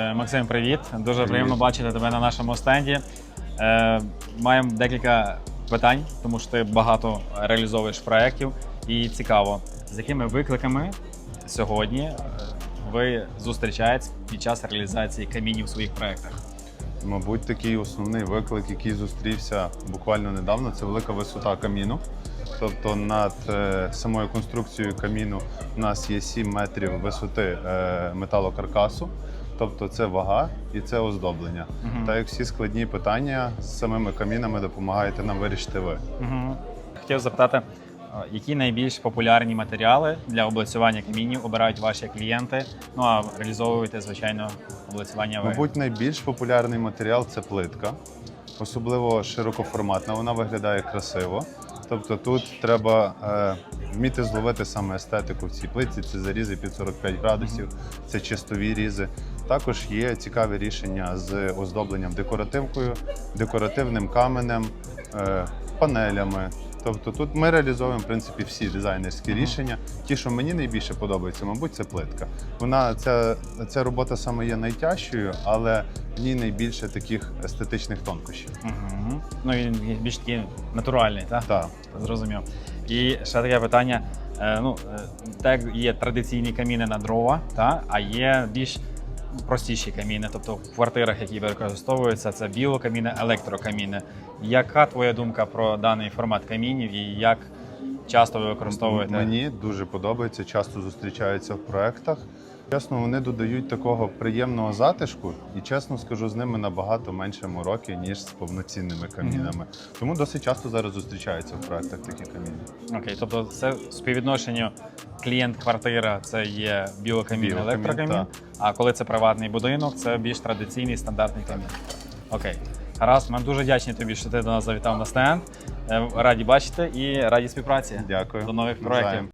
Е, Максим, привіт. Дуже приємно бачити тебе на нашому стенді. Е, Маємо декілька питань, тому що ти багато реалізовуєш проєктів. І цікаво, з якими викликами сьогодні е, ви зустрічаєтесь під час реалізації камінів в своїх проєктах? Мабуть, такий основний виклик, який зустрівся буквально недавно, це велика висота каміну. Тобто над самою конструкцією каміну у нас є 7 метрів висоти металокаркасу. Тобто це вага і це оздоблення. Мгм. Так як всі складні питання з самими камінами допомагаєте нам вирішити ви. Угу. Хотів запитати, е, які найбільш популярні матеріали для облицювання камінів обирають ваші клієнти? Ну а реалізовуєте, звичайно, облицювання ви. Мабуть, найбільш популярний матеріал це плитка, особливо широкоформатна. Вона виглядає красиво. Тобто тут треба е, вміти зловити саме естетику в цій плитці. Це зарізи під 45 градусів, це чистові різи. Також є цікаві рішення з оздобленням декоративкою, декоративним каменем, е, панелями. Тобто тут ми реалізовуємо в принципі всі дизайнерські рішення. Ті, що мені найбільше подобаються, мабуть, це плитка. Вона ця, ця робота саме є найтяжчою, але в ній найбільше таких естетичних тонкощів. Угу. Ну він більш такий натуральний, так? Так. Зрозумів. І ще таке питання: е, ну, е, так є традиційні каміни на дрова, та, а є більш простіші каміни, тобто в квартирах, які використовуються, це біокаміни, електрокаміни. Яка твоя думка про даний формат камінів і як часто ви використовуєте? Мені дуже подобається, часто зустрічаються в проектах. Чесно, вони додають такого приємного затишку, і чесно скажу, з ними набагато менше мороки, ніж з повноцінними камінами. Тому досить часто зараз зустрічаються в проектах такі каміни. Окей, тобто це в співвідношенню клієнт-квартира це є біокамін, Біокамін, електрокамін, так. а коли це приватний будинок, це більш традиційний стандартний камін. Окей. Гаразд, ми дуже вдячні тобі, що ти до нас завітав на стенд. Е, Раді бачити і раді співпраці. Дякую. До нових проєктів.